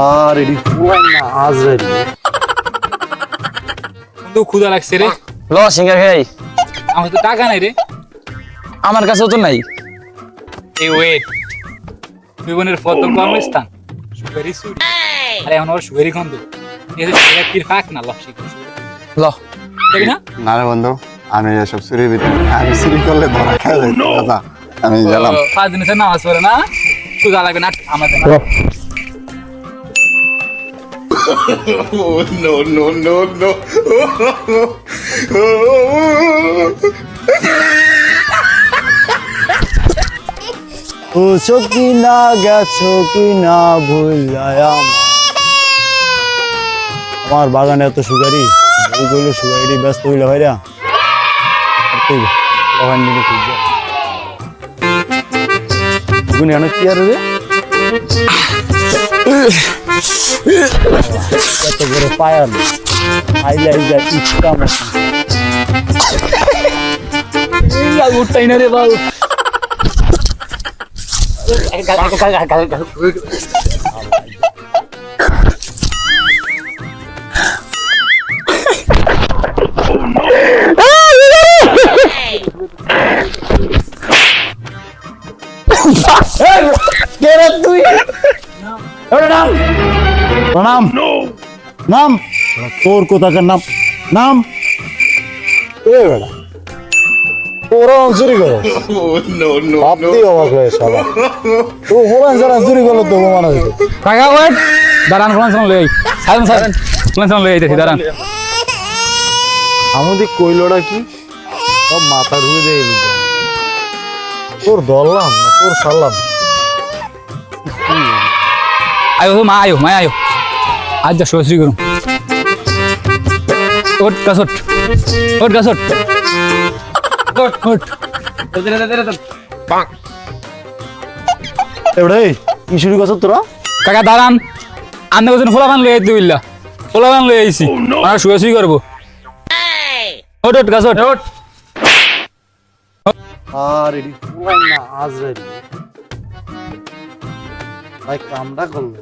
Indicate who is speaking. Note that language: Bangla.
Speaker 1: আর এডি পুরাই না
Speaker 2: বন্ধু ক্ষুধা লাগছে রে।
Speaker 3: ল সিঙ্গার খাই।
Speaker 2: আমার তো টাকা নাই রে।
Speaker 3: আমার কাছেও তো নাই।
Speaker 2: এই ওয়েট কর্মস্থান সুগারি সুরি আরে এখন সুগারি গন্ধ এই যে ফাক না লক্ষি
Speaker 3: ল।
Speaker 2: দেখি না?
Speaker 4: না রে বন্ধু আমি এসব চুরির ভিতরে আমি চুরি করলে ধরা খাই দাদা আমি গেলাম।
Speaker 2: পাঁচ দিনের নামাজ পড়ে না। সুদা লাগবে না আমাদের।
Speaker 1: বুঝছ কি না গেছো কি না ভুলায় আমার বাগানে এত সুগারি বউ সুগারি ব্যস্ত হইলে আর তুই বাগান নিয়ে আনো কি আর রে এত বড় আইলা আইলা ইচ্ছা মতো
Speaker 2: উঠতাই না রে বাবু
Speaker 1: কেরা তুই? ওরে নাম প্রণাম নাম? তোর কোথাকার নাম? নাম? এ বেড়া ওরা চুরি করো। ভাবতেই অবাক হয়ে সবাই। তো হোরান যারা চুরি করল তো মানা যেত
Speaker 2: টাকা ওয়েট দাঁড়ান কোন সময় লই সাইলেন সাইলেন কোন সময় লই আইতেছি দাঁড়ান।
Speaker 1: আমাদের কইলটা কি? সব মাথা দিয়ে এলো তোর না তোর সারলাম
Speaker 2: আয়ো মা আয়ো মা আয়ো। আজ যা শুরু করুন ওট কাসট ওট। কাসট ওট। ওট
Speaker 1: এবারে কি শুরু করছ তোরা?
Speaker 2: কাকা দাঁড়ান। আন্না কোথাও ফোলাবান লই আইতে বললা ফোলাবান লই আইছি। আর শুয়ে শুয়ে করব। ওট ওট কাসট ওট।
Speaker 1: আর এডি পুরাই না আজরাইল ভাই কামটা করল।